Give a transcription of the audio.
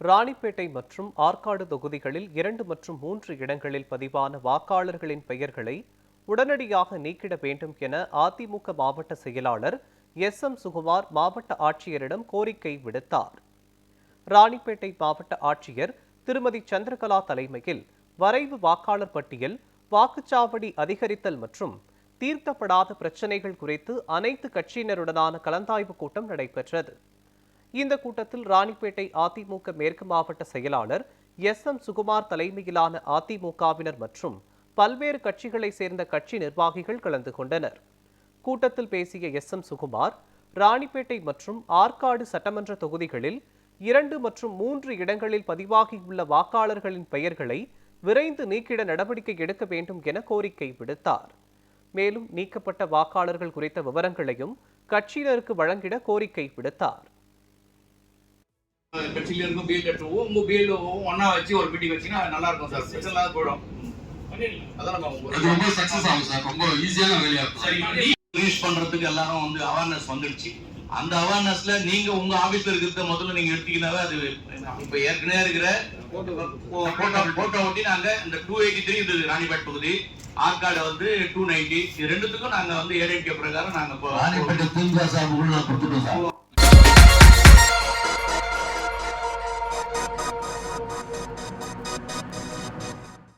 ராணிப்பேட்டை மற்றும் ஆற்காடு தொகுதிகளில் இரண்டு மற்றும் மூன்று இடங்களில் பதிவான வாக்காளர்களின் பெயர்களை உடனடியாக நீக்கிட வேண்டும் என அதிமுக மாவட்ட செயலாளர் எஸ் எம் சுகுமார் மாவட்ட ஆட்சியரிடம் கோரிக்கை விடுத்தார். ராணிப்பேட்டை மாவட்ட ஆட்சியர் திருமதி சந்திரகலா தலைமையில் வரைவு வாக்காளர் பட்டியல் வாக்குச்சாவடி அதிகரித்தல் மற்றும் தீர்க்கப்படாத பிரச்சினைகள் குறித்து அனைத்து கட்சியினருடனான கலந்தாய்வு கூட்டம் நடைபெற்றது. இந்த கூட்டத்தில் ராணிப்பேட்டை அதிமுக மேற்கு மாவட்ட செயலாளர் எஸ் எம் சுகுமார் தலைமையிலான அதிமுகவினர் மற்றும் பல்வேறு கட்சிகளைச் சேர்ந்த கட்சி நிர்வாகிகள் கலந்து கொண்டனர். கூட்டத்தில் பேசிய எஸ் எம் சுகுமார் ராணிப்பேட்டை மற்றும் ஆற்காடு சட்டமன்ற தொகுதிகளில் இரண்டு மற்றும் மூன்று இடங்களில் பதிவாகியுள்ள வாக்காளர்களின் பெயர்களை விரைந்து நீக்கிட நடவடிக்கை எடுக்க வேண்டும் என கோரிக்கை விடுத்தார். மேலும் நீக்கப்பட்ட வாக்காளர்கள் குறித்த விவரங்களையும் கட்சியினருக்கு வழங்கிட கோரிக்கை விடுத்தார். கட்சியில இருக்கும் பிஎல் எடுத்துவோம் உங்க பிஎல் ஒன்னா வச்சு ஒரு மீட்டிங் வச்சீங்கன்னா நல்லா இருக்கும் சார். பிரச்சனை இல்லாத போயிடும். அது ரொம்ப சக்சஸ் ஆகும் சார். ரொம்ப ஈஸியான வேலையா இருக்கும். சரி ரிலீஸ் பண்றதுக்கு எல்லாரும் வந்து அவேர்னஸ் வந்துடுச்சு அந்த அவேர்னஸ்ல நீங்க உங்க ஆபீஸ்ல இருக்கிறத முதல்ல நீங்க எடுத்தீங்கன்னாவே அது இப்ப ஏற்கனவே இருக்கிற போட்டோ போட்டோ ஒட்டி நாங்க இந்த டூ எயிட்டி த்ரீ இது ராணிபேட் தொகுதி ஆற்காடு வந்து டூ நைன்டி இது ரெண்டுத்துக்கும் நாங்க வந்து ஏடிஎம்கே பிரகாரம் நாங்க திமுக கொடுத்துட்டோம் சார்.